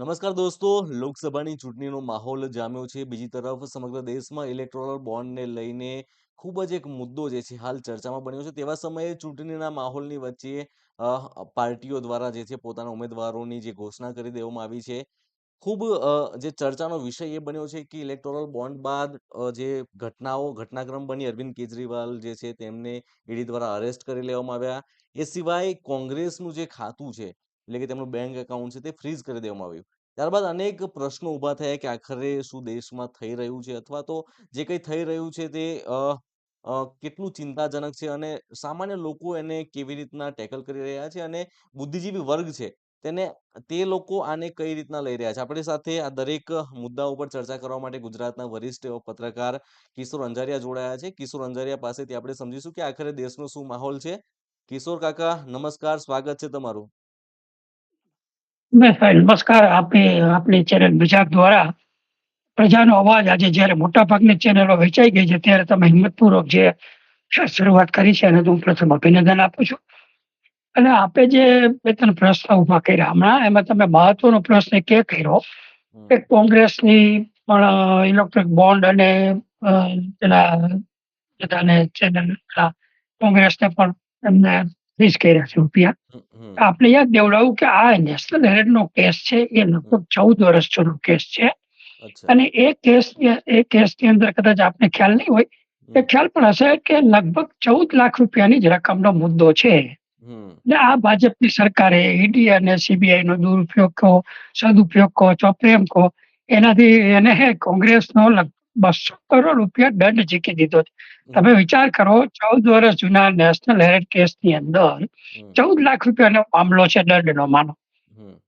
નમસ્કાર દોસ્તો, લોકસભાની ચૂંટણીનો માહોલ જામ્યો છે. બીજી તરફ સમગ્ર દેશમાં ઇલેક્ટોરલ બોન્ડને લઈને ખૂબ જ એક મુદ્દો જે છે, હાલ ચર્ચામાં બન્યો છે. તેવા સમયે ચૂંટણીના માહોલની વચ્ચે પાર્ટીઓ દ્વારા જે છે, પોતાના ઉમેદવારોની જે ઘોષણા કરી દેવામાં આવી છે. ખૂબ જે ચર્ચાનો વિષય એ બન્યો છે કે ઇલેક્ટોરલ બોન્ડ બાદ જે ઘટનાઓ, ઘટનાક્રમ બની, અરવિંદ કેજરીવાલ જે છે, તેમને ઈડી દ્વારા અરેસ્ટ કરી લેવામાં આવ્યા. એ સિવાય કોંગ્રેસનું જે ખાતું છે એટલે કે તેમનું બેંક એકાઉન્ટ છે તે ફ્રીઝ કરી દેવામાં આવ્યું. ત્યારબાદ અનેક પ્રશ્નો ઊભા થયા કે આખરે શું દેશમાં થઈ રહ્યું છે અથવા તો જે કંઈ થઈ રહ્યું છે તે કેટલું ચિંતાજનક છે અને સામાન્ય લોકો એને કેવી રીતના ટેકલ કરી રહ્યા છે અને બુદ્ધિજીવી વર્ગ છે તેને, તે લોકો આને કઈ રીતના લઈ રહ્યા છે? આપણી સાથે આ દરેક મુદ્દા ઉપર ચર્ચા કરવા માટે ગુજરાતના વરિષ્ઠ પત્રકાર કિશોર અંજારિયા જોડાયા છે. કિશોર અંજારિયા પાસેથી આપણે સમજીશું કે આખરે દેશનો શું માહોલ છે? કિશોર કાકા, નમસ્કાર, સ્વાગત છે તમારું. નમસ્કાર આપે આપણી ચેનલ ગુજરાત દ્વારા પ્રજાનો અવાજ આજે જ્યારે મોટાભાગની ચેનલો વેચાઈ ગઈ છે ત્યારે તમે હિંમતપૂર્વક જે શરૂઆત કરી છે એને હું પ્રથમ અભિનંદન આપું છું. અને આપે જે બે ત્રણ પ્રશ્ન ઊભા કર્યા હમણાં એમાં તમે મહત્વનો પ્રશ્ન કે કર્યો કે કોંગ્રેસની પણ ઇલેક્ટ્રિક બોન્ડ અને એના પેલા બધાને ચેનલ કોંગ્રેસને પણ એમને ફ્રીઝ કર્યા છે રૂપિયા. આપણે યાદ દેવડાવું કે આ નેશનલ હેરેડનો કેસ છે એ લગભગ ચૌદ વર્ષ જૂનો કેસ છે. અને એ કેસ એ કેસની અંદર કદાચ આપને ખ્યાલ નહીં હોય એ ખ્યાલ પણ હશે કે લગભગ ચૌદ લાખ રૂપિયાની જ રકમનો મુદ્દો છે. ને આ ભાજપની સરકારે ઈડી અને સીબીઆઈ નો દુરુપયોગ કહો સદુપયોગ કહો ચોપ્રેમ કહો એનાથી એને હે કોંગ્રેસનો લગભગ બસો કરોડ રૂપિયા દંડ જીકી દીધો તમે વિચાર કરો ચૌદ વર્ષ જૂના નેશનલ હેરેડ કેસની અંદર ચૌદ લાખ રૂપિયાનો મામલો છે દંડનો માનો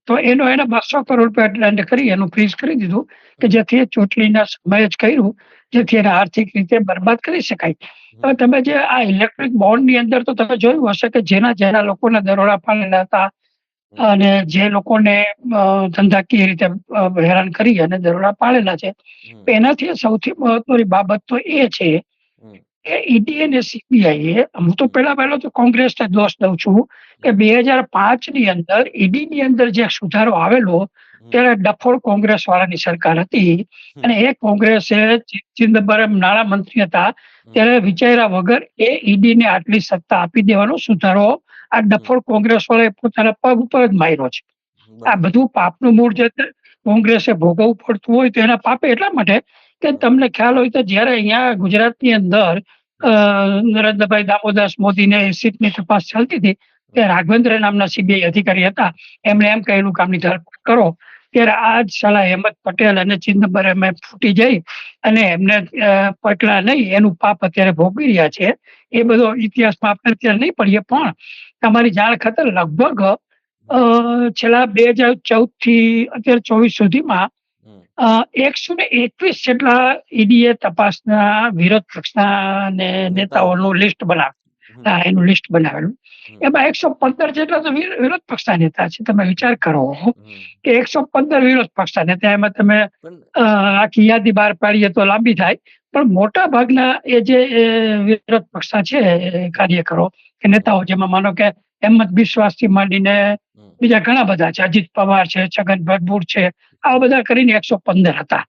તો એનો એને બસો કરોડ રૂપિયા દંડ કરી એનું ફ્રીઝ કરી દીધું કે જેથી એ ચૂંટણીના સમયે જ કર્યું જેથી એને આર્થિક રીતે બરબાદ કરી શકાય. હવે તમે જે આ ઇલેક્ટ્રિક બોન્ડની અંદર તો તમે જોયું હશે કે જેના જેના લોકોને દરોડા પાડેલા હતા અને જે લોકોને ધંધાકીય રીતે હેરાન કરી અને દરોડા પાડેલા છે એનાથી સૌથી મહત્વની બાબત તો એ છે કે ઈડી અને સીબીઆઈ એ હું તો પહેલા પહેલા તો કોંગ્રેસને દોષ દઉં છું કે બે હજાર પાંચની અંદર ઈડી ની અંદર જે સુધારો આવેલો ત્યારે ડફોળ કોંગ્રેસ વાળાની સરકાર હતી અને એ કોંગ્રેસે ચિદમ્બરમ નાણાં મંત્રી હતા ત્યારે વિચાર્યા વગર એ ઈડી ને આટલી સત્તા આપી દેવાનો સુધારો આ ડફોળ કોંગ્રેસ વાળાએ પોતાના પગ ઉપર જ માર્યો છે. આ બધું પાપનું મૂળ જે કોંગ્રેસે ભોગવવું પડતું હોય તો એના પાપે એટલા માટે કે તમને ખ્યાલ હોય તો જ્યારે અહીંયા ગુજરાતની અંદર નરેન્દ્રભાઈ દામોદાસ મોદીને એ સીટની તપાસ ચાલતી હતી ત્યારે રાઘવેન્દ્ર નામના સીબીઆઈ અધિકારી હતા. એમણે એમ કહેલું કે આમની ધરપકડ કરો. ત્યારે આ જ સલાહ હેમંત પટેલ અને ચિદમ્બરમે એમ ફૂટી જઈ અને એમને પટલા નહીં એનું પાપ અત્યારે ભોગવી રહ્યા છે. એ બધો ઇતિહાસમાં આપણે અત્યારે નહીં પડીએ પણ તમારી જાણ ખાતર લગભગ છેલ્લા બે હજાર ચૌદથી અત્યારે ચોવીસ સુધીમાં એકસો ને એકવીસ જેટલા ઈડીએ તપાસના વિરોધ પક્ષના ને નેતાઓનું લિસ્ટ બનાવે એનું લિસ્ટ બનાવેલું. એમાં એકસો પંદર જેટલા તો વિરોધ પક્ષના નેતા છે. તમે વિચાર કરો કે એકસો પંદર વિરોધ પક્ષના નેતા એમાં તમે આખી યાદી બહાર પાડીએ તો લાંબી થાય. પણ મોટા ભાગના એ જે વિરોધ પક્ષના છે કાર્યકરો કે નેતાઓ જેમાં માનો કે હેમંત બિશ્વાસથી માંડીને બીજા ઘણા બધા છે. અજીત પવાર છે છગન ભરભૂર છે. આ બધા કરીને એકસો પંદર હતા.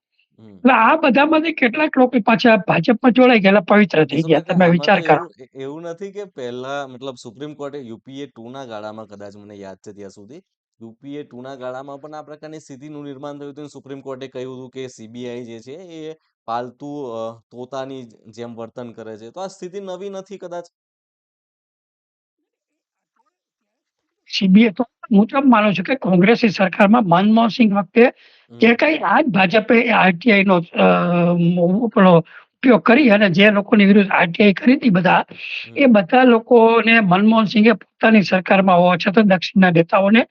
એટલે આ બધામાંથી કેટલાક લોકો પાછા ભાજપમાં જોડાઈ ગયેલા પવિત્ર થઈ ગયા. તમે વિચાર કરો. એવું નથી કે પહેલા મતલબ સુપ્રીમ કોર્ટે યુપીએ ટુ ના ગાળામાં કદાચ મને યાદ છે ત્યાં સુધી યુપીએ ટુ ના ગાળામાં પણ આ પ્રકારની સ્થિતિનું નિર્માણ થયું હતું. સુપ્રીમ કોર્ટે કહ્યું હતું કે સીબીઆઈ જે છે એ પાલતુ તોતાની જેમ વર્તન કરે છે. તો આ સ્થિતિ નવી નથી કદાચ? સીબીઆઈ તો હું તો માનું છું કે કોંગ્રેસની સરકારમાં મનમોહન સિંહ વખતે જે કઈ આજ ભાજપે આરટીઆઈ નો ઉપયોગ કરી અને જે લોકોની વિરુદ્ધ આરટીઆઈ કરી હતી બધા એ બધા લોકોને મનમોહન સિંહે પોતાની સરકારમાં હોવા છતાં દક્ષિણના નેતાઓને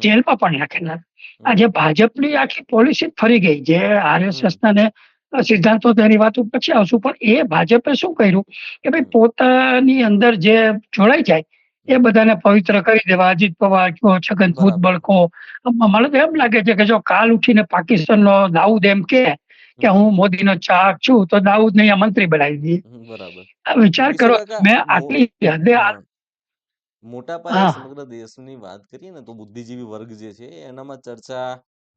જેલમાં પણ નાખેલા. આજે ભાજપની આખી પોલિસી ફરી ગઈ. જે આરએસએસ ને સિદ્ધાંતો તેની વાત ઉપર પછી આવશું. પણ એ ભાજપે શું કર્યું કે ભાઈ પોતાની અંદર જે જોડાઈ જાય એ બધાને પવિત્ર કરી દેવા. અજીત પવાર કયો છગન ભૂતબળ કહો મને તો એમ લાગે છે કે જો કાલ ઉઠીને પાકિસ્તાનનો દાઉદ એમ કે કે હું મોદીનો ચાહક છું તો દાઉદને અહીંયા મંત્રી બનાવી દઈએ. બરાબર. આ વિચાર કરો મેં આટલી હદે મોટા પાયે સમગ્ર દેશની વાત કરીએ ને તો બુદ્ધિજીવી વર્ગ જે છે એનામાં ચર્ચા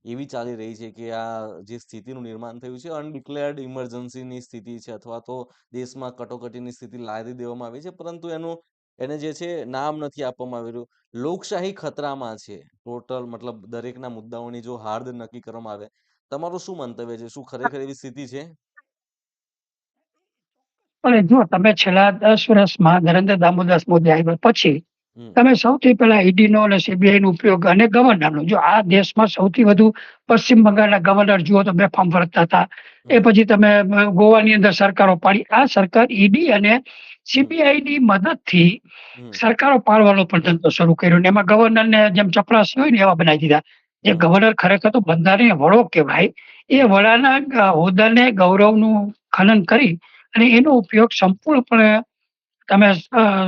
એવી ચાલી રહી છે કે આ જે સ્થિતિનું નિર્માણ થયું છે, અનડિક્લેર્ડ ઇમરજન્સીની સ્થિતિ છે અથવા તો દેશમાં કટોકટીની સ્થિતિ લાદી દેવામાં આવી છે, પરંતુ એનું, એને જે છે નામ નથી આપવામાં આવી રહ્યું. લોકશાહી ખતરામાં છે. ટોટલ મતલબ દરેકના મુદ્દાઓની જો હાર્દ નક્કી કરવામાં આવે, તમારું શું મંતવ્ય છે? શું ખરેખર એવી સ્થિતિ છે? અને જો તમે છેલ્લા દસ વર્ષમાં નરેન્દ્ર દામોદાસ મોદી આવ્યા પછી તમે સૌથી પહેલા ઈડીનો અને સીબીઆઈ નો ઉપયોગ અને ગવર્નરનો. જો આ દેશમાં સૌથી વધુ પશ્ચિમ બંગાળના ગવર્નર જુઓ તો બેફામ વર્તતા હતા. એ પછી તમે ગોવાની અંદર સરકારો પાડી. આ સરકાર ઈડી અને સીબીઆઈની મદદથી સરકારો પાડવાનો પણ ધંધો શરૂ કર્યો ને. એમાં ગવર્નરને જેમ ચપરાસી હોય ને એવા બનાવી દીધા. જે ગવર્નર ખરેખર તો બંધારણીય વડો કહેવાય. એ વડાના હોદ્દાને ગૌરવનું ખનન કરી અને એનો ઉપયોગ સંપૂર્ણપણે તમે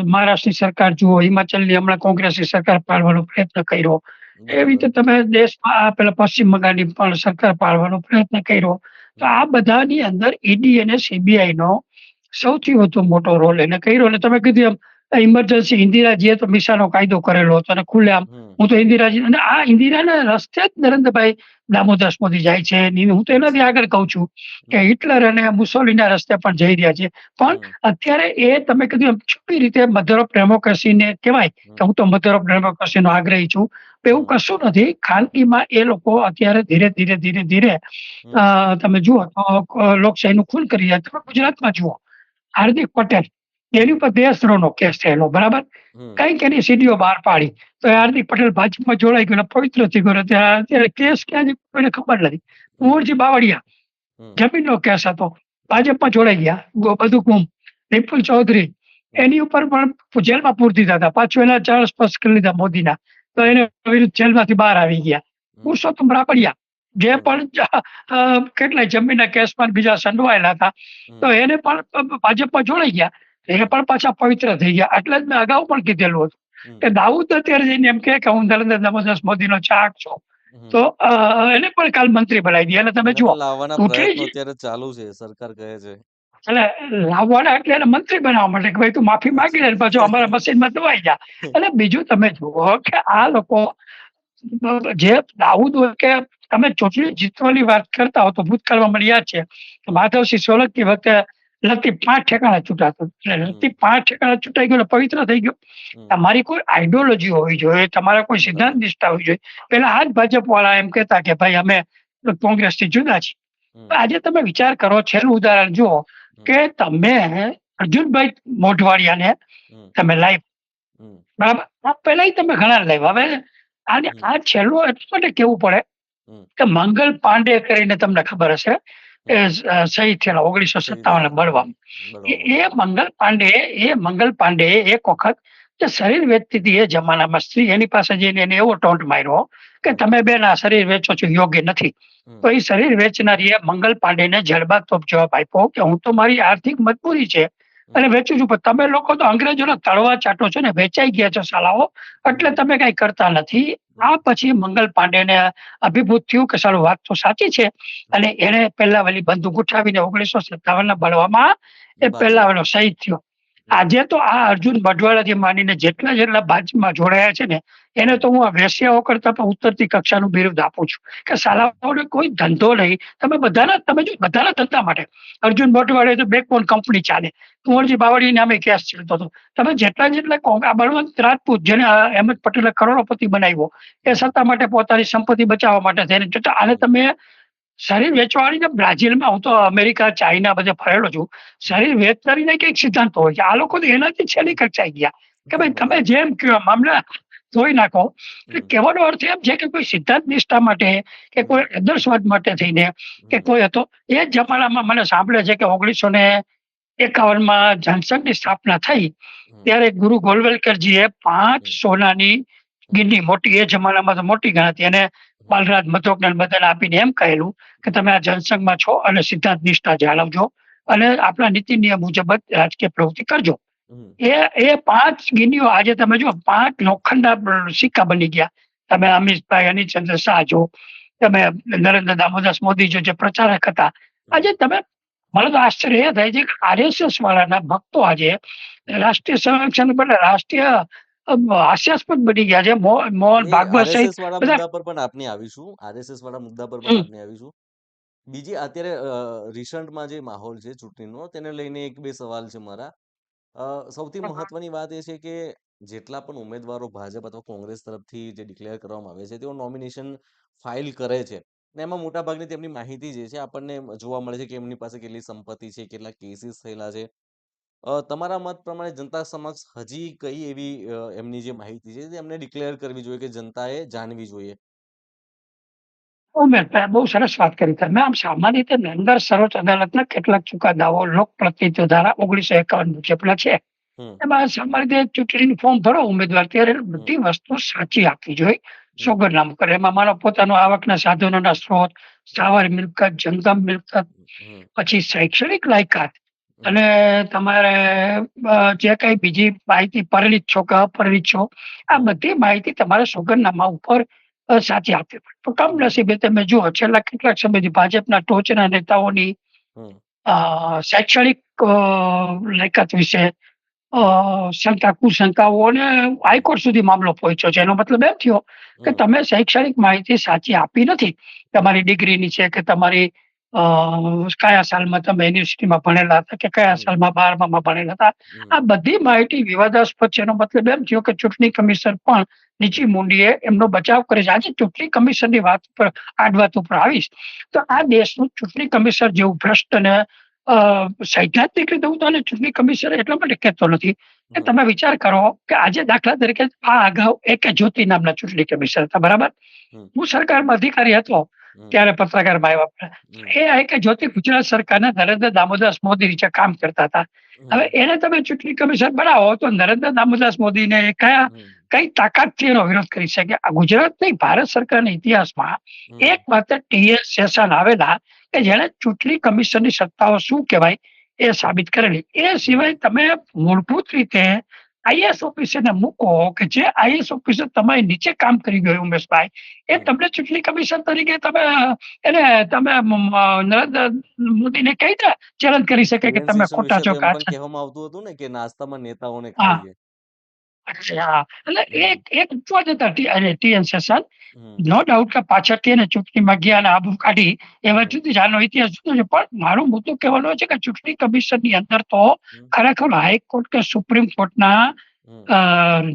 મહારાષ્ટ્રની સરકાર જુઓ હિમાચલની હમણાં કોંગ્રેસની સરકાર પાડવાનો પ્રયત્ન કર્યો. એવી રીતે તમે દેશમાં આ પેલા પશ્ચિમ બંગાળની પણ સરકાર પાડવાનો પ્રયત્ન કર્યો. તો આ બધાની અંદર ઈડી અને સીબીઆઈ નો સૌથી વધુ મોટો રોલ એને કર્યો. અને તમે કીધું એમ ઇમરજન્સી ઇન્દિરાજીએ તો મિસાનો કાયદો કરેલો હતો અને ખુલ્લેઆમ હું તો ઇન્દિરાજી અને આ ઇન્દિરાના રસ્તે જ નરેન્દ્રભાઈ દામોદાસ મોદી જાય છે. હું તો એનાથી આગળ કહું છું કે હિટલર અને મુસોલીના રસ્તે પણ જઈ રહ્યા છે. પણ અત્યારે એ તમે કીધું એમ છુપી રીતે મધર ઓફ ડેમોક્રેસીને કહેવાય કે હું તો મધર ઓફ ડેમોક્રેસીનો આગ્રહી છું. એવું કશું નથી. ખાનગીમાં એ લોકો અત્યારે ધીરે ધીરે ધીરે ધીરે તમે જુઓ લોકશાહીનું ખૂન કરી રહ્યા. તમે ગુજરાતમાં જુઓ હાર્દિક પટેલ એની ઉપર દેશદ્રોહનો કેસ થયેલો બરાબર? કંઈક એની સીડીઓ બહાર પાડી. તો હાર્દિક પટેલ ભાજપમાં જોડાઈ ગયો પવિત્ર થઈ ગયો ત્યારે અત્યારે કેસ ક્યાં કોઈને ખબર નથી. હમ કુંવરજી બાવળિયા જમીનનો કેસ હતો. ભાજપમાં જોડાઈ ગયા. બધું ગુમ. વિપુલ ચૌધરી એની ઉપર પણ જેલમાં પૂરતી હતા. પાછું એના ચાર્જ સ્પષ્ટ કરી લીધા મોદીના. તો એને વિરુદ્ધ જેલમાંથી બહાર આવી ગયા. પુરુષોત્તમ રાપડિયા જે પણ કેટલાય જમીનના કેસમાં બીજા સંડવાયેલા હતા. તો એને પણ ભાજપમાં જોડાઈ ગયા. એ પણ પાછા પવિત્ર થઈ ગયા. એટલે જ મેં અગાઉ પણ કીધેલું હતું કે દાઉદ અત્યારે જઈને એમ કે હું નરેન્દ્ર દામોદાસ મોદીનો ચાહક છું. તો એને પણ કાલ મંત્રી બનાવી દીધા. એટલે તમે જુઓ અત્યારે ચાલુ છે સરકાર કહે છે. એટલે લાવવાના એટલે એને મંત્રી બનાવવા માટે કે ભાઈ તું માફી માંગી લે પાછો અમારા મશીનમાં દવાઈ જા. એટલે બીજું તમે જુઓ કે આ લોકો જે દાઉદ કે તમે ચૂંટણી જીતવાની વાત કરતા હો તો ભૂતકાળમાં મને યાદ છે. કે માધવસિંહ સોલંકી વખતે લતીફ પાંચ ઠેકાણા છૂટાતો. હમ. પાંચ ઠેકાણા છૂટાઈ ગયો પવિત્ર થઈ ગયો. તમારી કોઈ આઈડિયોલોજી હોવી જોઈએ તમારા કોઈ સિદ્ધાંત નિષ્ઠા હોવી જોઈએ. પેલા આ ભાજપ વાળા એમ કહેતા કે ભાઈ અમે કોંગ્રેસથી જુદા છીએ. આજે તમે વિચાર કરો છેલ્લું ઉદાહરણ જુઓ કે તમે અર્જુનભાઈ મોઢવાડિયાને. તમે લાઈવ બરાબર? આ પહેલા તમે ઘણા લાઈવ હવે આને આ છેલ્લું એટલા માટે કેવું પડે કે મંગલ પાંડે કરીને તમને ખબર હશે શહીદ થયેલા ઓગણીસો સત્તાવન. બળવામાં એ મંગલ પાંડે એ મંગલ પાંડે એક વખત જે શરીર વેચતી હતી એ જમાનામાં સ્ત્રી એની પાસે જઈને એને એવો ટોન્ટ માર્યો કે તમે બેન આ શરીર વેચો છો યોગ્ય નથી. તો એ શરીર વેચનારીએ મંગલ પાંડેને જડબાતોબ જવાબ આપ્યો કે હું તો મારી આર્થિક મજબૂરી છે અને વેચું છું. પણ તમે લોકો તો અંગ્રેજોના તળવા ચાટો છો ને વેચાઈ ગયા છો સાલાઓ એટલે તમે કઈ કરતા નથી. આ પછી મંગલ પાંડેને અભિભૂત થયું કે સારું વાત તો સાચી છે. અને એને પહેલા વાલી બંદૂક ઉઠાવીને ઓગણીસો સત્તાવન ના બળવામાં એ પહેલા વાળો શહીદ થયો. આજે તો આ અર્જુન બઢવાડાથી માંડીને જેટલા જેટલા ભાજપમાં જોડાયા છે ને, એને તો હું વેશ્યાઓ કરતા પણ ઉત્તરતી કક્ષાનું બિરુદ આપું છું. કે સાલાઓને કોઈ ધંધો નહીં. તમે બધાના, તમે જો બધાના ધંધા માટે અર્જુન બટવાડે તો બેકબોન કંપની ચાલે. કુંવરજી બાવળી નામે કેસ ચાલતો હતો. તમે જેટલા જેટલા આ બળવંત રાજપૂત જેને અહેમદ પટેલે કરોડોપતિ બનાવ્યો, એ સત્તા માટે પોતાની સંપત્તિ બચાવવા માટે થઈને આને તમે શરીર વેચવાળી ને બ્રાઝિલમાં હું તો અમેરિકા ચાઇના બધે ફરેલો છું. શરીર વેચનારીને કંઈક સિદ્ધાંતો હોય છે. આ લોકો તો એનાથી છેલ્લી કક્ષાએ ગયા. કે ભાઈ તમે જેમ કહો મામલા ધોઈ નાખો એટલે કહેવાનો અર્થ એમ છે કે કોઈ સિદ્ધાંત નિષ્ઠા માટે કે કોઈ આદર્શવાદ માટે થઈને કે કોઈ હતો. એ જ જમાનામાં મને સાંભળે છે કે ઓગણીસો ને એકાવનમાં જનસંઘની સ્થાપના થઈ. ત્યારે ગુરુ ગોલવલકરજીએ પાંચ સોનાની ગીની મોટી એ જમાનામાં તો મોટી ગણાતી. અને બાલરાજ મધોકને બધાને આપીને એમ કહેલું કે તમે આ જનસંઘમાં છો અને સિદ્ધાંત નિષ્ઠા જાળવજો અને આપણા નીતિ નિયમ મુજબ જ રાજકીય પ્રવૃત્તિ કરજો. એ એ પાંચ ગીનીઓ આજે તમે જો પાંચ લોખંડના સિક્કા બની ગયા. તમે અમિતભાઈ અનિલચંદ્ર શાહ જો તમે નરેન્દ્ર દામોદાસ મોદી જો જે પ્રચારક હતા. આજે તમે મને તો આશ્ચર્ય એ થાય છે કે આરએસએસ વાળાના ભક્તો આજે રાષ્ટ્રીય સંરક્ષણ બદલે રાષ્ટ્રીય હાસ્યાસ્પદ બની ગયા છે. મોહન ભાગવત સહિત મુદ્દા પર પણ આપને આવીશું. આરએસએસ વાળા મુદ્દા પર પણ આપને આવીશું. બીજી અત્યારે રિસન્ટમાં જે માહોલ છે ચૂંટણીનો તેને લઈને એક બે સવાલ છે મારા. સૌથી મહત્વની વાત એ છે કે જેટલા પણ ઉમેદવારો ભાજપ અથવા કોંગ્રેસ તરફથી જે ડિક્લેર કરવામાં આવે છે તેઓ નોમિનેશન ફાઇલ કરે છે. ને એમાં મોટાભાગની તેમની માહિતી જે છે આપણને જોવા મળે છે કે એમની પાસે કેટલી સંપત્તિ છે કેટલા કેસીસ થયેલા છે. તમારા મત પ્રમાણે જનતા સમક્ષ હજી કઈ એવી એમની જે માહિતી છે તે એમને ડિક્લેર કરવી જોઈએ કે જનતાએ જાણવી જોઈએ? બહુ સરસ વાત કરી તમે. આમ સામાન્ય રીતે મેંદર સર્વોચ્ચ અદાલતના કેટલાક ચુકાદાઓ લોક પ્રતિનિધિત્વ ધારા ઓગણીસો એકાવન મુજબ છે. એમાં સામાન્ય રીતે ચૂંટણીનું ફોર્મ ભરો ઉમેદવાર ત્યારે બધી વસ્તુ સાચી આપવી જોઈએ. સોગંદનામું કરે. એમાં મારો પોતાનો આવકના સાધનોના સ્ત્રોત સ્થાવર મિલકત જંગમ મિલકત પછી શૈક્ષણિક લાયકાત. અને તમારે જે કઈ બીજી માહિતી પરિણિત છો કે અપરિણિત છો આ બધી માહિતી તમારે સોગંદનામા ઉપર સાચી આપવી પડે. તો કમનસીબે તમે જુઓ છેલ્લા કેટલાક સમયથી ભાજપના ટોચના નેતાઓની શૈક્ષણિક લાયકાત વિશે શંકા કુશંકાઓ અને હાઈકોર્ટ સુધી મામલો પહોંચ્યો છે. એનો મતલબ એમ થયો કે તમે શૈક્ષણિક માહિતી સાચી આપી નથી. તમારી ડિગ્રીની છે કે તમારી અ, કયા સાલમાં તમે યુનિવર્સિટીમાં ભણેલા હતા કે કયા સાલમાં બારમામાં ભણેલા હતા? આ બધી માહિતી વિવાદાસ્પદ છે. એનો મતલબ એમ થયો કે ચૂંટણી કમિશન પણ નીચી મૂંડીએ એમનો બચાવ કરે છે. આજે ચૂંટણી કમિશનની વાત ઉપર આડવાત વાત ઉપર આવીશ. તો આ દેશનું ચૂંટણી કમિશન જેવું ભ્રષ્ટ અને સૈદ્ધાંતિક રીતે હું તને ચૂંટણી કમિશન એટલા માટે કહેતો નથી કે તમે વિચાર કરો કે આજે દાખલા તરીકે આ અગાઉ એક જ્યોતિ નામના ચૂંટણી કમિશન હતા બરાબર? હું સરકારમાં અધિકારી હતો ત્યારે પત્રકારમાં આવ્યા. એ કે જ્યોતિ ગુજરાત સરકારના નરેન્દ્ર દામોદાસ મોદી નીચે કામ કરતા હતા. હવે એને તમે ચૂંટણી કમિશન બનાવો તો નરેન્દ્ર દામોદાસ મોદીને કયા કઈ તાકાતથી એનો વિરોધ કરી શકે? આ ગુજરાત નહીં ભારત સરકારના ઇતિહાસમાં એક માત્ર ટીએસ સેશન આવેલા કે જેણે ચૂંટણી કમિશનની સત્તાઓ શું કહેવાય એ સાબિત કરેલી. એ સિવાય તમે મૂળભૂત રીતે આઈએસ ઓફિસરને મૂકો કે જે આઈએસ ઓફિસર તમારી નીચે કામ કરી ગયું ઉમેશભાઈ એ તમને ચૂંટણી કમિશન તરીકે તમે એને તમે નરેન્દ્ર મોદીને કહી દે ચેલેન્જ કરી શકે કે તમે ખોટા છો? કહેવામાં આવતું હતું ને કે નાસ્તામાં નેતાઓને ખાઈએ. એટલે હમ. એક એક ઉપવા જતા ટીએન શેષન નો ડાઉટ કે પાછળથી એને ચૂંટણીમાં ગયા અને આબુ કાઢી એવા. જુદી આનો ઇતિહાસ જુદો છે પણ મારો મુદ્દો કહેવાનો છે કે ચૂંટણી કમિશનની અંદર તો. ખરેખર હાઈકોર્ટ કે સુપ્રીમ કોર્ટના.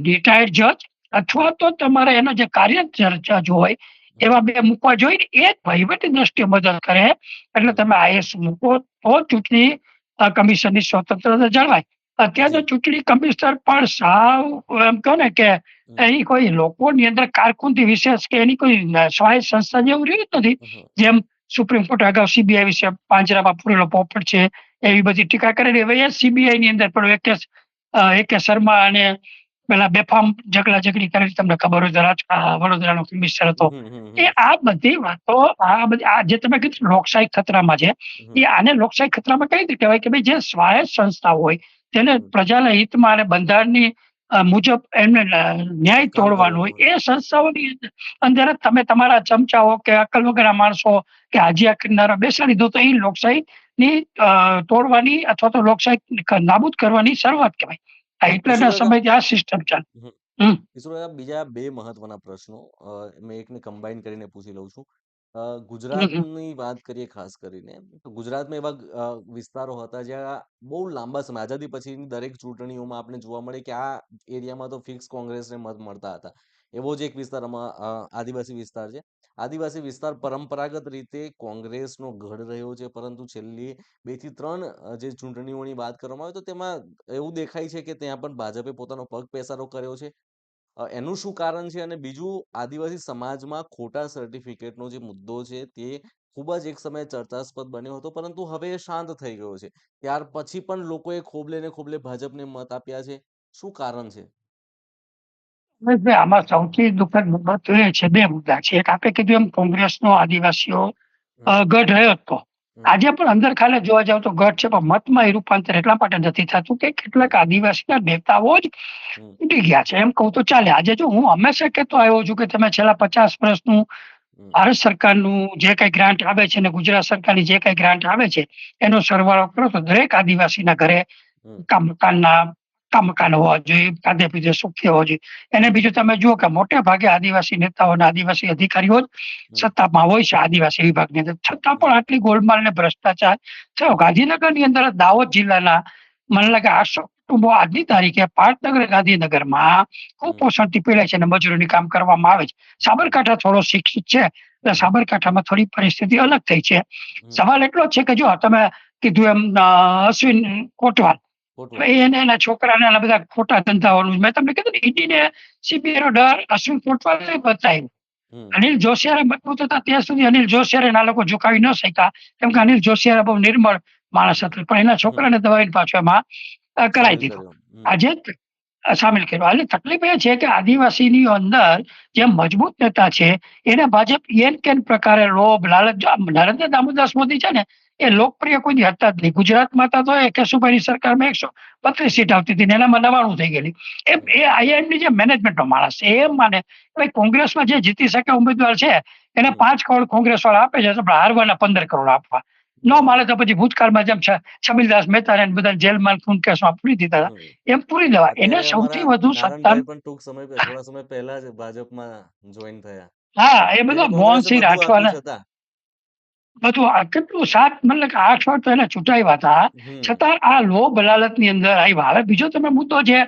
રિટાયર્ડ જજ અથવા તો તમારે એનો જે કાર્ય જજ હોય એવા બે મૂકવા જોઈએ એ વહીવટી દ્રષ્ટિએ મદદ કરે એટલે તમે આઈએસ મૂકો તો ચૂંટણી કમિશનની સ્વતંત્રતા જળવાય અત્યારે તો ચૂંટણી કમિશનર પણ સાવ એમ કહો ને કે. એની કોઈ લોકોની અંદર કારકુંદી વિશેષ કે એની કોઈ સ્વાયત્ત સંસ્થા જેવું રહ્યું નથી. જેમ સુપ્રીમ કોર્ટ અગાઉ સીબીઆઈ વિશે પાંજરામાં પૂરેલો પોપટ છે એવી બધી ટીકા કરેલી હવે એ સીબીઆઈ ની અંદર પણ એક એકે શર્મા અને પેલા બેફામ ઝઘડા ઝઘડી કરેલી તમને ખબર હોય રાજ વડોદરાનો કમિશનર હતો. એ આ બધી વાતો આ બધી આ જે તમે કીધું લોકશાહી ખતરામાં છે એ આને લોકશાહી ખતરામાં કઈ રીતે કહેવાય કે ભાઈ જે સ્વાયત્ત સંસ્થા હોય તેને પ્રજાના હિતમાં અને બંધારણની મુજબ એમને ન્યાય તોડવાનો હોય એ સંસ્થાઓની અંદર તમે તમારા ચમચાઓ કે અકલ વગેરે માણસો કે હાજિયા કરનારા બેસાડી દો તો એ લોકશાહી ની તોડવાની અથવા તો લોકશાહી નાબૂદ કરવાની શરૂઆત કહેવાય. આ. હિટલરના સમયથી આ સિસ્ટમ ચાલે. બીજા બે મહત્વના પ્રશ્નો મેં એકને કમ્બાઈન કરીને પૂછી લઉં છું. અ, હમ, હમ. ગુજરાતની વાત કરીએ ખાસ કરીને તો ગુજરાતમાં એવા અ, વિસ્તારો હતા જ્યાં બહુ લાંબા સમય આઝાદી પછીની દરેક ચૂંટણીઓમાં આપણે જોવા મળે કે આ એરિયામાં તો ફિક્સ કોંગ્રેસને મત મળતા હતા. એવો જ એક વિસ્તાર અ, આદિવાસી વિસ્તાર છે. આદિવાસી વિસ્તાર પરંપરાગત રીતે કોંગ્રેસનો ગઢ રહ્યો છે પરંતુ છેલ્લી બેથી ત્રણ અ, જે ચૂંટણીઓની વાત કરવામાં આવે તો તેમાં એવું દેખાય છે કે ત્યાં પણ ભાજપે પોતાનો પગ પેસારો કર્યો છે. એનું શું કારણ છે? અને બીજું આદિવાસી સમાજમાં ખોટા સર્ટિફિકેટનો જે મુદ્દો છે તે ખૂબ જ એક સમયે ચર્ચાસ્પદ બન્યો હતો પરંતુ હવે એ શાંત થઈ ગયો છે. ત્યાર પછી પણ લોકોએ ખોબલે ને ખોબલે ભાજપને મત આપ્યા છે. શું કારણ છે? આમાં સૌથી દુઃખદ મુદ્દો એ છે બે મુદ્દા છે. એક આપે કીધું એમ કોંગ્રેસનો આદિવાસીઓ ગઢ રહ્યો જ તો હમ આજે પણ અંદર ખાલે જોવા જાવ તો ગઢ છે પણ મતમાં એ રૂપાંતર એટલા માટે નથી થતું કે કેટલાક આદિવાસીના નેતાઓ જ ઉડી ગયા છે. એમ કહું તો ચાલે. આજે જો હું હંમેશા કહેતો આવ્યો છું કે તમે છેલ્લા પચાસ વર્ષનું ભારત સરકારનું જે કઈ ગ્રાન્ટ આવે છે ને ગુજરાત સરકારની જે કઈ ગ્રાન્ટ આવે છે એનો સરવાળો કરો તો દરેક આદિવાસીના ઘરે મકાનના પાક્કા મકાન હોવા જોઈએ ખાધે પીધે સુખ્ય હોવા જોઈએ. એને બીજું તમે જુઓ કે મોટે ભાગે આદિવાસી નેતાઓ અને આદિવાસી અધિકારીઓ જ સત્તામાં હોય છે આદિવાસી વિભાગની અંદર. છતાં પણ આટલી ગોલમાલ ને ભ્રષ્ટાચાર થયો. ગાંધીનગરની અંદર દાહોદ જિલ્લાના મને લાગે આસો કુટુંબો આજની તારીખે પાટનગર ગાંધીનગરમાં કુપોષણથી પીડાય છે અને મજૂરોની કામ કરવામાં આવે છે. સાબરકાંઠા થોડો શિક્ષિત છે એટલે સાબરકાંઠામાં થોડી પરિસ્થિતિ અલગ થઈ છે. સવાલ એટલો જ છે કે જો તમે કીધું એમ અશ્વિન કોટવાલ. એને એના છોકરાને એના બધા ખોટા ધંધાઓનું મેં તમને કીધું ને ઈડીને સીબીઆઈ નો ડર અશ્વિન કોટવાલે બતાવ્યું. અનિલ જોશિયારે મજબૂત હતા ત્યાં સુધી અનિલ જોશિયારે ના લોકો ઝુકાવી ન શક્યા. કેમ કે અનિલ જોશિયારે બહુ નિર્મળ માણસ હતો. પણ એના છોકરાને દવાઈ પાછો એમાં કરાવી દીધો. આજે સામેલ કર્યો. એટલે તકલીફ એ છે કે આદિવાસીની અંદર જે મજબૂત નેતા છે એને ભાજપ એન કેન પ્રકારે લોભ લાલચ નરેન્દ્ર દામોદાસ મોદી છે ને એ લોકપ્રિય કોઈ હતા જ નહીં. ગુજરાતમાં હતા તો એ કેશુભાઈની સરકારમાં એકસો બત્રીસ સીટ આવતી હતી એનામાં નવાણું થઈ ગયેલી. એ એ આઈઆઈએમની જે મેનેજમેન્ટનો માણસ છે એમ માને ભાઈ કોંગ્રેસમાં જે જીતી શકે ઉમેદવાર છે એને પાંચ કરોડ કોંગ્રેસ વાળા આપે છે આપણે હારવાના પંદર કરોડ આપવા. ન માલે તો પછી ભૂતકાળમાં જેમ છે છબીલદાસ મહેતા બધા જેલમાં ખૂન કેસમાં પૂરી દીધા હતા. એમ પૂરી દેવા. એને સૌથી વધુ સત્તા ટૂંક સમય થોડા સમય પહેલા જ ભાજપમાં જોઈન થયા. હા એ બધા મોહનસિંહ રાઠવાના. બધું આ કેટલું સાત મતલબ આઠ વાર તો એને ચૂંટાવ્યા હતા. છતાં આ લો બલાલતની અંદર આવ્યા. હવે બીજો તમે મુદ્દો છે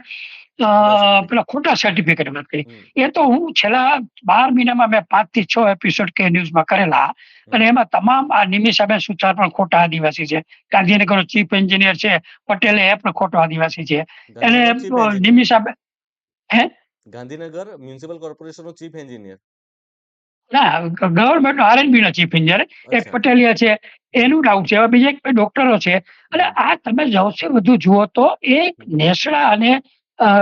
પેલા ખોટા સર્ટિફિકેટ વાત કરી. એ તો હું છેલ્લા બાર મહિનામાં મેં પાંચથી છ એપિસોડ કે ન્યૂઝમાં કરેલા. અને એમાં તમામ આ નિમિષાબેન સુથાર પણ ખોટા આદિવાસી છે. ગાંધીનગર ચીફ એન્જિનિયર છે પટેલ એ પણ ખોટો આદિવાસી છે. એટલે નિમિષ સામે હે? ગાંધીનગર મ્યુનિસિપલ કોર્પોરેશનનો ચીફ એન્જિનિયર ના ગવર્મેન્ટનો આરએનબી નો ચીફ એન્જિનિયર એક પટેલિયા છે એનું ડાઉટ છે. બીજા એક ડોક્ટરો છે. અને આ તમે સૌથી વધુ જુઓ તો એ નેસડા અને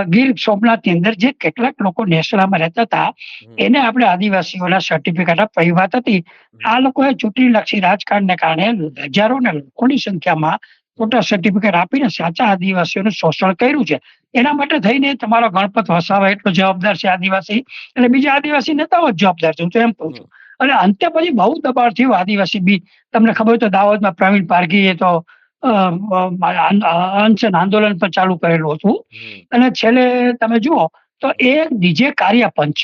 ગીર સોમનાથની અંદર જે કેટલાક લોકો નેસડામાં રહેતા હતા એને આપણે આદિવાસીઓના સર્ટિફિકેટ આપવા વાત હતી. આ લોકોએ ચૂંટણીલક્ષી રાજકારણને કારણે હજારો ને લોકોની સંખ્યામાં ખોટા સર્ટિફિકેટ આપીને સાચા આદિવાસીઓનું શોષણ કર્યું છે. એના માટે થઈને તમારો ગણપત વસાવા એટલો જવાબદાર છે આદિવાસી. અને બીજા આદિવાસી નેતાઓ જ જવાબદાર છે. હું તો એમ કહું છું. અને અંતે પછી બહુ દબાણ થયું આદિવાસી બી. તમને ખબર હોય તો દાહોદમાં પ્રવીણ પારઘીએ તો અનશન આંદોલન પણ ચાલુ કરેલું હતું. અને છેલ્લે તમે જુઓ તો એ ડીજે કાર્યપંચ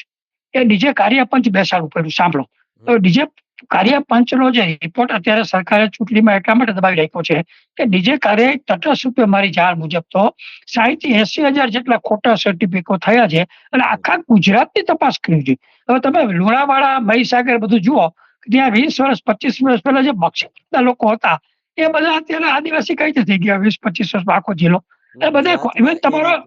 એ ડીજે કાર્યપંચ બેસાડવું પડ્યું સાંભળો. તો ડીજે કાર્યપંચનો જે રિપોર્ટ અત્યારે સરકારે ચૂંટણીમાં એટલા માટે દબાવી રાખ્યો છે કે ડીજે કાર્ય તટસ્થ રૂપે મારી જાણ મુજબ તો સાહીઠ એસી હજાર જેટલા ખોટા સર્ટિફિકેટો થયા છે અને આખા ગુજરાતની તપાસ કરી છે. હવે તમે લુણાવાડા મહીસાગર બધું જુઓ ત્યાં વીસ વર્ષ પચીસ વર્ષ પહેલા જે બક્ષી લોકો હતા એ બધા અત્યારે આદિવાસી કઈ થઈ ગયા વીસ પચીસ વર્ષમાં આખો જિલ્લો?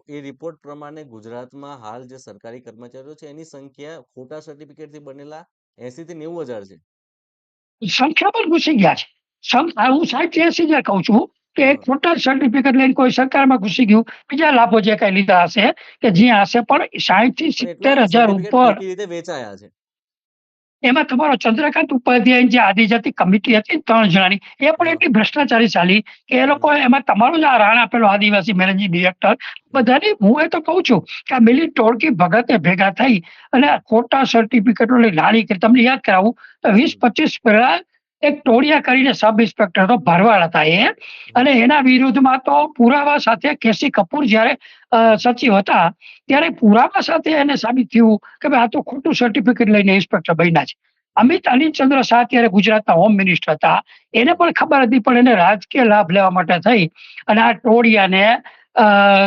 એ રિપોર્ટ પ્રમાણે ગુજરાતમાં હાલ જે સરકારી કર્મચારીઓ છે એની સંખ્યા ખોટા સર્ટિફિકેટથી બનેલા એસી થી નેવું હજાર છે. સંખ્યા પણ ઘૂસી ગયા છે. સમ- હું સાહેબ એસી હજાર કહું છું કે એક ખોટા સર્ટિફિકેટ લઈને કોઈ સરકારમાં ઘૂસી ગયું બીજા લાભો જે કઈ લીધા હશે કે જ્યાં હશે પણ સાહીઠથી સિત્તેર હજાર ઉપર રીતે વેચાયા છે? એમાં તમારો ચંદ્રકાંત ઉપાધ્યાય જે આદિજાતિ કમિટી હતી ત્રણ જણાની, એ પણ એટલી ભ્રષ્ટાચારી ચાલી કે એ લોકો એમાં તમારો જ આ રાણ આપેલો આદિવાસી મેનેજિંગ ડિરેક્ટર. બધાની હું એ તો કહું છું કે આ મિલી ટોળકી ભગતે ભેગા થઈ અને ખોટા સર્ટિફિકેટો લઈ લાણી કરી. તમને યાદ કરાવું વીસ પચીસ પહેલા એક ટોળિયા કરીને સબ ઇન્સ્પેક્ટર હતો ભરવાડ હતા એ. અને એના વિરુદ્ધમાં તો પુરાવા સાથે કેસી કપૂર જ્યારે સચિવ હતા, ત્યારે પુરાવા સાથે એને સાબિત થયું કે ભાઈ આ તો ખોટું સર્ટિફિકેટ લઈને ઇન્સ્પેક્ટર બન્યા છે. અમિત અનિલચંદ્ર શાહ ત્યારે ગુજરાતના હોમ મિનિસ્ટર હતા. એને પણ ખબર હતી, પણ એને રાજકીય લાભ લેવા માટે થઈ. અને આ ટોળિયાને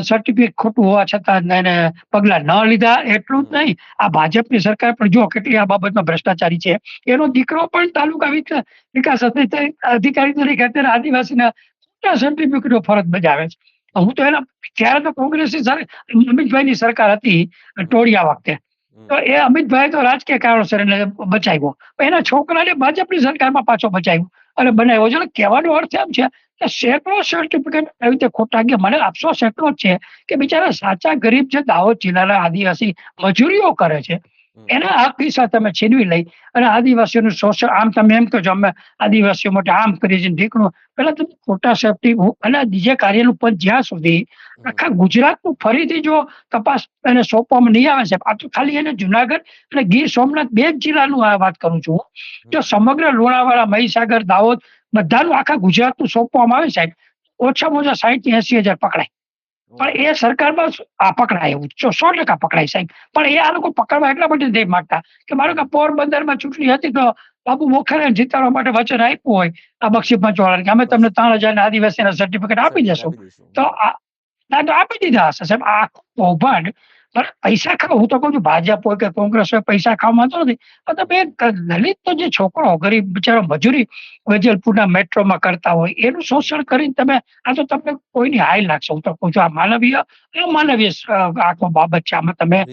સર્ટિફિકેટ ખોટું હોવા છતાં એને પગલાં ન લીધા. એટલું જ નહીં આ ભાજપની સરકાર પણ જો કેટલી આ બાબતમાં ભ્રષ્ટાચારી છે. એનો દીકરો પણ તાલુકા વિક- વિકાસ અધિકારી તરીકે અત્યારે આદિવાસીના ખોટા સર્ટિફિકેટો ફરજ બજાવે છે. હું તો એના ત્યારે તો કોંગ્રેસની અમિતભાઈની સરકાર હતી ટોળિયા વખતે. તો એ અમિતભાઈ તો રાજકીય કારણોસર એને બચાવ્યો. એના છોકરાને ભાજપની સરકારમાં પાછો બચાવ્યો. અને બનાવ્યો છે. એટલે કહેવાનો અર્થ એમ છે કે સેંકડો સર્ટિફિકેટ આવી રીતે ખોટા ગયા. મને આપશો એટલો છે કે બિચારા સાચા ગરીબ જે દાહોદ જિલ્લાના આદિવાસી મજૂરીઓ કરે છે. એના હક હિસ્સા તમે છીનવી લઈ અને આદિવાસીઓનું શોષણ આમ તમે એમ કહો અમે આદિવાસીઓ માટે આમ કરીએ છીએ ઢીકણું. પેલા તમે ખોટા સેફટી અને બીજે કાર્યનું પદ જ્યાં સુધી આખા ગુજરાતનું ફરીથી જો તપાસ એને સોંપવામાં નહીં આવે છે આ તો ખાલી એને જુનાગઢ અને ગીર સોમનાથ બે જ જિલ્લાનું આ વાત કરું છું. જો સમગ્ર લુણાવાડા મહીસાગર દાહોદ બધાનું આખા ગુજરાતનું સોંપવામાં આવે સાહેબ. ઓછામાં ઓછા સાહીઠથી એસી હજાર પકડાય. પણ એ સરકારમાં આ પકડાય એવું. સો ટકા પકડાય સાહેબ. પણ એ આ લોકો પકડવા એટલા માટે નથી માંગતા. કે મારો કે પોરબંદરમાં ચૂંટણી હતી તો બાબુ મોખરે જીતાડવા માટે વચન આપ્યું હોય આ બક્ષી પંચવાળા કે અમે તમને ત્રણ હજાર આદિવાસીના સર્ટિફિકેટ આપી જશું તો આ ના તો આપી દીધા હશે સાહેબ. આ કૌભાંડ પૈસા ખાવ. હું તો કહું છું ભાજપ હોય કે કોંગ્રેસ હોય પૈસા ખાવા માંગતો નથી. પણ તમે દલિત દલિતનો જે છોકરો ગરીબ બિચારો મજૂરી વેજલપુરના મેટ્રોમાં કરતા હોય એનું શોષણ કરીને તમે આ તો તમને કોઈની હાઈ લાગશે. હું તો કહું છું આ માનવીય અમાનવીય સ- આખો બાબત છે. આમાં તમે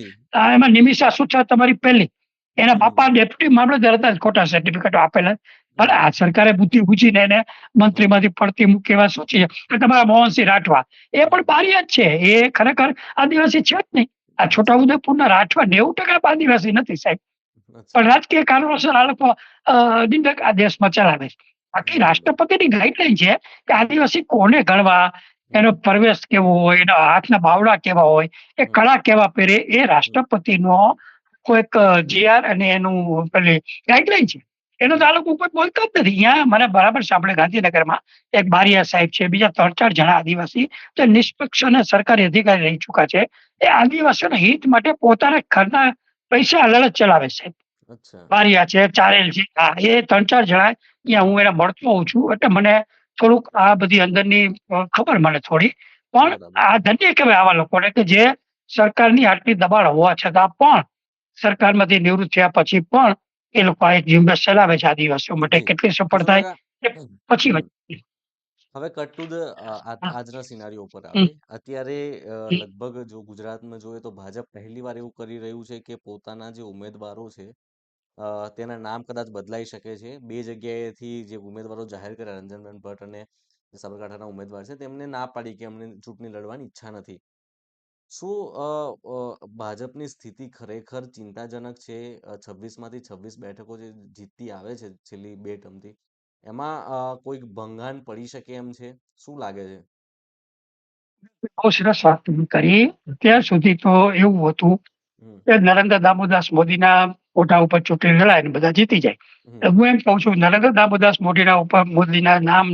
એમાં નિમિષા સુથાર તમારી પહેલી. એના. બાપા ડેપ્યુટી મામલતદાર હતા ખોટા સર્ટિફિકેટો આપેલા. પણ આ સરકારે બુદ્ધિ બુજીને એને મંત્રીમાંથી પડતી મૂકી એવા સોચી છે? તમારા મોહનસિંહ રાઠવા. એ પણ બારી જ છે. એ ખરેખર આદિવાસી છે જ નહીં. આ છોટાઉદેપુરના રાઠવા નેવું ટકા આદિવાસી નથી સાહેબ. પણ રાજકીય કારણોસર આ લોકો નિંદક આ દેશમાં ચલાવે છે. બાકી રાષ્ટ્રપતિની ગાઈડલાઈન છે કે આદિવાસી કોને ગણવા એનો પ્રવેશ કેવો હોય એના હાથના બાવડા કેવા હોય એ કળા કેવા પહેરે એ રાષ્ટ્રપતિનો કોઈક જીઆર અને એનું પેલી ગાઈડલાઈન છે. એનો તો આ લોકો ઉપર બોલતા જ નથી. અહીંયા મને બરાબર સાંભળે ગાંધીનગરમાં એક બારિયા સાહેબ છે બીજા ત્રણ ચાર જણા આદિવાસી જે નિષ્પક્ષ અને સરકારી અધિકારી રહી ચુક્યા છે. એ આદિવાસીઓના હિત માટે પોતાના ઘરના પૈસા લડત ચલાવે છે. બારિયા છે ચારેલ છે હા એ ત્રણ ચાર જણા અહીંયા હું એને મળતો હોઉં છું એટલે મને થોડુંક આ બધી અંદરની ખબર મને થોડી. પણ આ ધન્ય કહેવાય આવા લોકોને કે જે સરકારની આટલી દબાણ હોવા છતાં પણ સરકારમાંથી નિવૃત્ત થયા પછી પણ એ લોકો આ એક ઝુંબેશ ચલાવે છે આદિવાસીઓ માટે. કેટલી સફળ થાય પછી હવે કટ ટુ ધ આજના સિનારીઓ ઉપર આવે. અત્યારે લગભગ જો ગુજરાતમાં જોઈએ તો ભાજપ પહેલી વાર એવું કરી રહ્યું છે કે પોતાના જે ઉમેદવારો છે તેના નામ કદાચ બદલાઈ શકે છે. બે જગ્યાએથી જે ઉમેદવારો જાહેર કર્યા રંજનબેન ભટ્ટ અને સાબરકાંઠાના ઉમેદવાર છે તેમને ના પાડી કે અમને ચૂંટણી લડવાની ઈચ્છા નથી. શું ભાજપની સ્થિતિ ખરેખર ચિંતાજનક છે? છવ્વીસમાંથી છવ્વીસ બેઠકો જે જીતતી આવે છે છેલ્લી બે ટર્મથી એમાં કોઈક ભંગાણ પડી શકે એમ છે? શું લાગે છે? બહુ સરસ વાત કરી. અત્યાર સુધી તો એવું હતું કે નરેન્દ્ર દામોદાસ મોદીના ફોટા ઉપર ચૂંટણી લડાય ને બધા જીતી જાય. હું એમ કહું છું નરેન્દ્ર દામોદાસ મોદીના ઉપર મોદીના નામ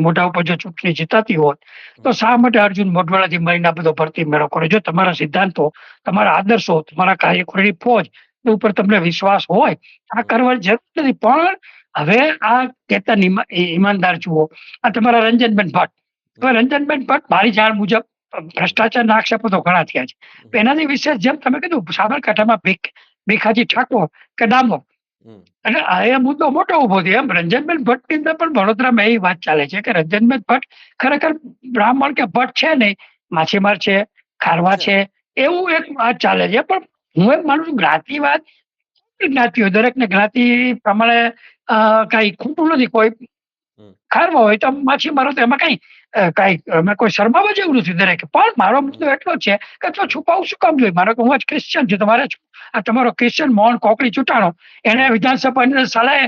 મોઢા ઉપર જો ચૂંટણી જીતાતી હોત તો શા માટે અર્જુન મોઢવાડાથી મળીને બધો ભરતી મેળો કરે જો તમારા સિદ્ધાંતો તમારા આદર્શો તમારા કાર્યકરોની ફોજ ઉપર તમને વિશ્વાસ હોય આ. કરવાની જરૂર નથી. પણ હવે આ કેતન ઈમાનદાર જુઓ આ તમારા રંજનબેન ભટ્ટ. હવે. રંજનબેન ભટ્ટ મારી જાણ મુજબ ભ્રષ્ટાચારના આક્ષેપો તો ઘણા થયા છે. એનાથી વિશેષ જેમ તમે કીધું સાબરકાંઠામાં ભીખ ભીખાજી ઠાકોર કે ડામોર. અને આ એ મુદ્દો મોટો ઊભો થયો એમ. રંજનબેન ભટ્ટની અંદર પણ વડોદરામાં એ વાત ચાલે છે કે રંજનબેન ભટ્ટ ખરેખર બ્રાહ્મણ કે ભટ્ટ છે નહીં માછીમાર છે ખારવા છે. એવું એક વાત ચાલે છે. પણ હું એમ માનું છું જ્ઞાતિવાદ જ્ઞાતિઓ દરેક ને જ્ઞાતિ પ્રમાણે કાંઈ ખોટું નથી. કોઈ ખારવા હોય તો માછીમારો તો એમાં કઈ કઈ અમે કોઈ શરમાવા જેવું નથી દરેક. પણ મારો મુદ્દો એટલો છે કે તો છુપાવું શું કામ જોઈએ? મારો કે હું જ ક્રિશ્ચન છું તમારે આ તમારો ક્રિશ્ચન મોહન કોકડી ચૂંટાણો. એને વિધાનસભાની સાલાએ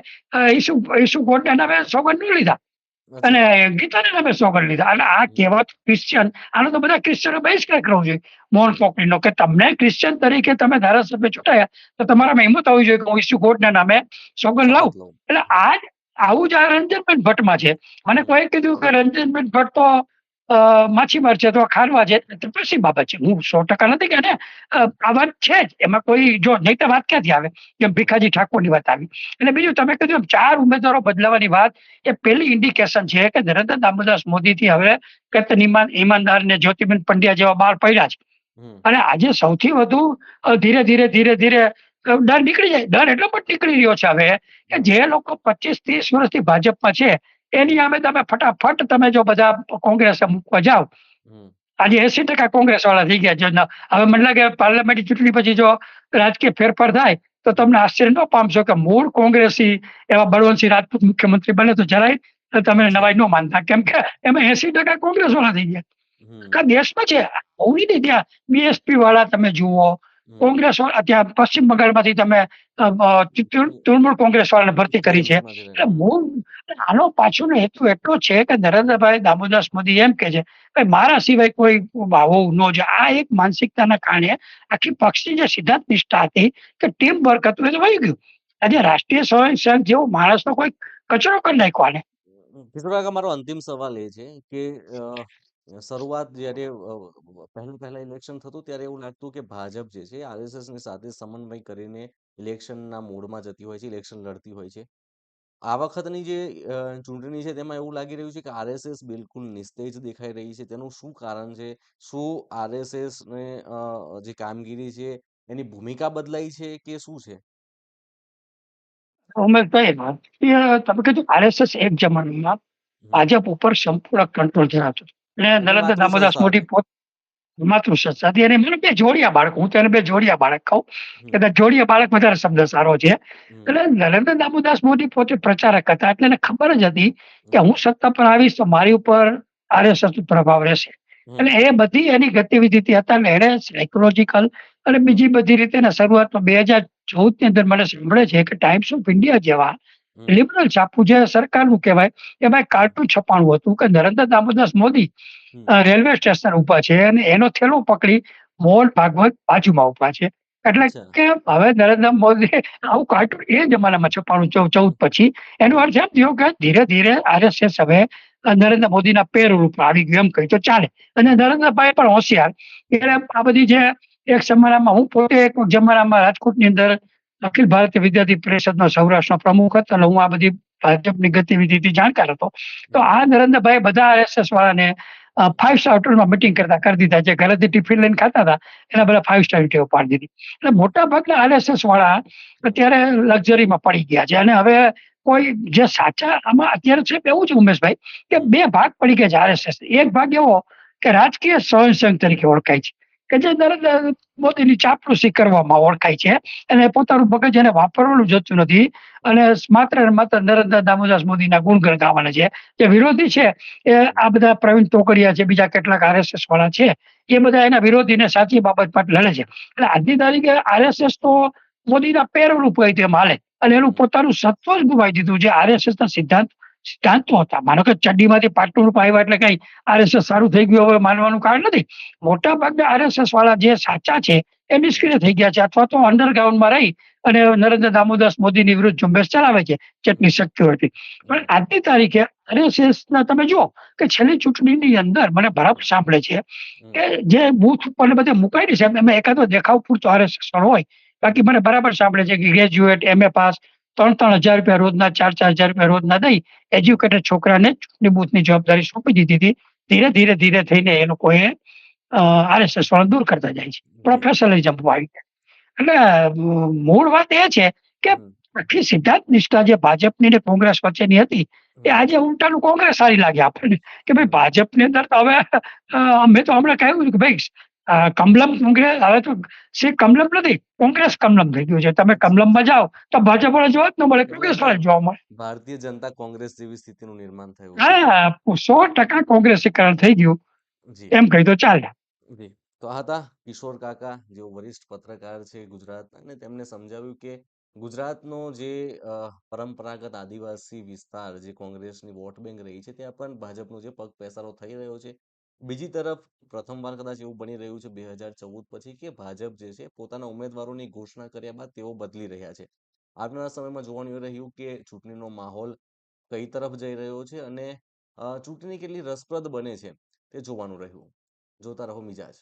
ઈસુ ઈસુ ગોડના નામે સોગંદ ન લીધા. અને ગીતાને નામે સોગંદ લીધા. અને આ કહેવત ક્રિશ્ચિયન આનો તો બધા ક્રિશ્ચિયનો બહિષ્કાર કરવો જોઈએ. મોહન કોકડીનો કે તમને ક્રિશ્ચિયન તરીકે તમે ધારાસભ્ય ચૂંટાયા તો તમારામાં હિંમત હોવી જોઈએ કે હું ઈસુ ગોડના નામે સોગંદ લાવું. એટલે આ જ આવું જ આ રંજનબેન ભટ્ટમાં છે. મને કોઈ કીધું કે રંજનબેન ભટ્ટ તો માછીમાર છે તો ખારવા છે. પછી બાબત છે. હું સો ટકા નથી કે આ વાત છે જ. એમાં કોઈ જો નહીં તો વાત ક્યાંથી આવે? જેમ ભીખાજી ઠાકોરની વાત આવી. અને બીજું તમે કીધું એમ ચાર ઉમેદવારો બદલાવાની વાત એ પહેલી ઇન્ડિકેશન છે કે નરેન્દ્ર દામોદાસ મોદીથી હવે કેતન ઈમાન ઈમાનદાર ને જ્યોતિબેન પંડ્યા જેવા બહાર પડ્યા છે. અને આજે સૌથી વધુ ધીરે ધીરે ધીરે ધીરે ડર નીકળી જાય ડર એટલો પણ નીકળી રહ્યો છે હવે કે જે લોકો પચીસ ત્રીસ વર્ષથી ભાજપમાં છે એની સામે તમે ફટાફટ તમે જો બધા કોંગ્રેસ મૂકવા જાઓ આજે એસી ટકા કોંગ્રેસ વાળા થઈ ગયા છે હવે મને લાગે પાર્લામેન્ટની ચૂંટણી પછી જો રાજકીય ફેરફાર થાય તો તમને આશ્ચર્ય ન પામશો કે મૂળ કોંગ્રેસી એવા બળવંતસિંહ રાજપૂત મુખ્યમંત્રી બને તો જરાય તમે. નવાઈ ન માનતા કેમ કે એમાં એસી ટકા કોંગ્રેસ વાળા થઈ ગયા. દેશમાં છે બહુ નહીં ત્યાં બીએસપી વાળા તમે જુઓ. કોંગ્રેસ ત્યાં પશ્ચિમ બંગાળમાંથી તમે તૃણમૂળ કોંગ્રેસ વાળાને ભરતી કરી છે. એટલે મૂળ આનો પાછળનો હેતુ એટલો છે કે નરેન્દ્રભાઈ દામોદાસ મોદી એમ કે છે ભાઈ મારા સિવાય કોઈ હોવું ન જ. આ એક માનસિકતાના કારણે આખી પક્ષની જે સિદ્ધાંત નિષ્ઠા હતી કે ટીમ વર્ક હતું એ તો વહી ગયું. આજે રાષ્ટ્રીય સ્વયંસેવક જેવો માણસનો કોઈ કચરો કરી નાખ્યો આને. મારો અંતિમ સવાલ એ છે કે શરૂઆત જ્યારે પહેલું પહેલા ઇલેક્શન થતું ત્યારે એવું લાગતું કે ભાજપ જે છે આરએસએસની સાથે સમન્વય કરીને ઇલેક્શનના મોડમાં જતી હોય છે, ઇલેક્શન લડતી હોય છે. આ વખતની જે ચૂંટણી છે તેમાં એવું લાગી રહ્યું છે કે આરએસએસ બિલકુલ નિસ્તેજ દેખાઈ રહી છે. તેનું શું કારણ છે? શું આરએસએસ ને જે કામગીરી છે એની ભૂમિકા બદલાઈ છે કે શું છે? ઉમેશભાઈ ભારતીય તમે કીધું આરએસએસ એક જમાનામાં ભાજપ ઉપર સંપૂર્ણ કંટ્રોલ ધરાવતું હતું. એટલે નરેન્દ્ર દામોદાસ મોદી પોત માતૃસંસ્થા હતી અને મને બે જોડિયા બાળક. હું તેને બે જોડિયા બાળક કહું. કે કદાચ જોડિયા બાળક વધારે શબ્દ સારો છે. એટલે નરેન્દ્ર દામોદાસ મોદી પોતે પ્રચારક હતા. એટલે એને ખબર જ હતી કે હું સત્તા પર આવીશ તો મારી ઉપર આરએસએસ પ્રભાવ રહેશે. એટલે એ બધી એની ગતિવિધિ હતા ને એને સાયકોલોજીકલ અને બીજી બધી રીતે શરૂઆતમાં બે હજાર ચૌદની અંદર મને સાંભળે છે કે ટાઈમ્સ ઓફ ઇન્ડિયા જેવા લિબરલ છાપું જે સરકારનું કહેવાય એમાં કાર્ટૂન છપાણું હતું કે નરેન્દ્ર દામોદાસ મોદી રેલવે સ્ટેશન ઊભા છે અને એનો થેલો પકડી મોહન ભાગવત બાજુમાં ઊભા છે. એટલે કે હવે નરેન્દ્ર મોદી આવું કાર્ટૂન એ જમાનામાં છપાણું ચૌ- ચૌદ પછી એનો અર્થ એમ થયો કે ધીરે ધીરે આરએસએસ હવે નરેન્દ્ર મોદીના પેર ઉપર આવી ગયું એમ કહી તો ચાલે. અને નરેન્દ્રભાઈ પણ હોશિયાર. એટલે આ બધી જે એક જમાનામાં હું પોતે એક જમાનામાં રાજકોટની અંદર અખિલ ભારતીય વિદ્યાર્થી પરિષદનો સૌરાષ્ટ્રનો પ્રમુખ હતો અને હું આ બધી ભાજપની ગતિવિધિથી જાણકાર હતો. તો આ નરેન્દ્રભાઈ બધા આરએસએસ વાળાને ફાઈવ સ્ટાર હોટલમાં મિટિંગ કરતા, કરી દીધા. જે ઘરેથી ટિફિન લઈને ખાતા હતા, એના બધા ફાઈવ સ્ટાર ટેવ પાડી દીધી. એટલે મોટા ભાગના આરએસએસ વાળા અત્યારે લક્ઝરીમાં પડી ગયા છે. અને હવે કોઈ જે સાચા, આમાં અત્યારે છે એવું છે ઉમેશભાઈ, કે બે ભાગ પડી ગયા છે આરએસએસ એક ભાગ એવો કે રાજકીય સ્વયંસેવક તરીકે ઓળખાય છે. કે જે નરેન્દ્ર મોદીની ચાપલુસી કરવામાં ઓળખાય છે અને પોતાનું મગજ એને વાપરવાનું જતું નથી અને માત્ર માત્ર નરેન્દ્ર દામોદાસ મોદીના ગુણગણ ગાવાના છે. જે વિરોધી છે એ આ બધા પ્રવીણ તોકડિયા છે, બીજા કેટલાક આરએસએસ વાળા છે, એ બધા એના વિરોધીને સાચી બાબત માટે લડે છે. એટલે આજની તારીખે આરએસએસ તો મોદીના પેરવરૂપ હોય તેમ હાલે. અને એનું પોતાનું સત્વ જ ગુમાવી દીધું છે. આરએસએસના સિદ્ધાંત સિદ્ધાંતો હતા. માનો કે ચડ્ડીમાંથી પાટું રૂપ એટલે કઈ આરએસએસ સારું થઈ ગયું હવે માનવાનું કારણ નથી. મોટા ભાગના આરએસએસ વાળા જે સાચા છે એ નિષ્ક્રિય થઈ ગયા છે અથવા તો અંડરગ્રાઉન્ડમાં રહી અને નરેન્દ્ર દામોદાસ મોદીની વિરુદ્ધ ઝુંબેશ ચલાવે છે. જેટલી શક્તિ હતી પણ આજની તારીખે આરએસએસ ના તમે જુઓ કે છેલ્લી ચૂંટણીની અંદર મને બરાબર સાંભળે છે કે જે બુથ ઉપર બધે મુકાયેલી છે. એમાં એકાદો દેખાવ પૂરતો આરએસએસ હોય. બાકી મને બરાબર સાંભળે છે કે ગ્રેજ્યુએટ એમએ પાસ ત્રણ ત્રણ હજાર રૂપિયા રોજના ચાર ચાર હજાર રૂપિયા રોજના દઈ એજ્યુકેટેડ છોકરાને ચૂંટણી બૂથની જવાબદારી સોંપી દીધી હતી. ધીરે ધીરે ધીરે થઈને એ લોકોએ આરએસએસ વાળા દૂર કરતા જાય છે. પ્રોફેશનલિઝમ આવી એટલે મૂળ વાત એ છે કે આખી સિદ્ધાંત નિષ્ઠા જે ભાજપની ને કોંગ્રેસ વચ્ચેની હતી એ આજે ઉલટાનું કોંગ્રેસ સારી લાગે આપણને. કે ભાઈ ભાજપની અંદર તો હવે અમે તો હમણાં કહ્યું કે ભાઈ કમલમ કોંગ્રેસ હવે તો સી કમલમ નથી કોંગ્રેસ કમલમ થઈ ગયું છે. તમે કમલમમાં જાઓ તો ભાજપ વાળા જોવા જ ન મળે કોંગ્રેસ વાળા જોવા મળે. ભારતીય જનતા કોંગ્રેસ જેવી સ્થિતિનું નિર્માણ થયું હા સો ટકા કોંગ્રેસીકરણ થઈ ગયું. એમ કહી તો ચાલે. તો આ હતા કિશોર કાકા જેઓ વરિષ્ઠ પત્રકાર છે ગુજરાત અને તેમને સમજાવ્યું કે ગુજરાતનો જે પરંપરાગત આદિવાસી વિસ્તાર જે કોંગ્રેસની વોટ બેંક રહી છે ત્યાં પણ ભાજપનો જે પગ પેસારો થઈ રહ્યો છે બીજી તરફ પ્રથમવાર કદાચ એવું બની રહ્યું છે બે હજાર ચૌદ પછી કે ભાજપ જે છે પોતાના ઉમેદવારોની ઘોષણા કર્યા બાદ તેઓ બદલી રહ્યા છે. આવનારા સમયમાં જોવાનું રહ્યું કે ચૂંટણીનો માહોલ કઈ તરફ જઈ રહ્યો છે અને ચૂંટણી કેટલી રસપ્રદ બને છે તે જોવાનું રહ્યું. જોતા રહો મિજાજ.